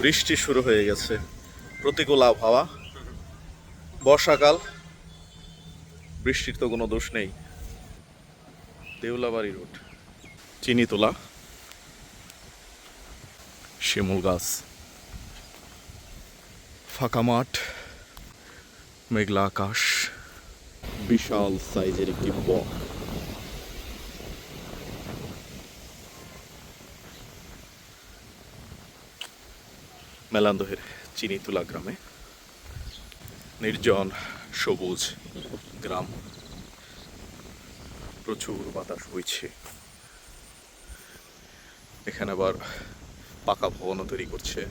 বৃষ্টি শুরু হয়ে গেছে। প্রতিকূল আবহাওয়া। বর্ষাকাল। বৃষ্টির তো কোনো দোষ নেই। দেউলাবাড়ি রোড। চিনি তোলা শিমুল গাছ। ফাঁকা মাঠ। মেঘলা আকাশ। বিশাল সাইজের একটি বক মেলান্দহের চিনিতুলা গ্রামে। নির্জন, সবুজ গ্রাম। প্রচুর বাতাস বইছে। এখানে আবার পাকা ভবনও তৈরি করছে।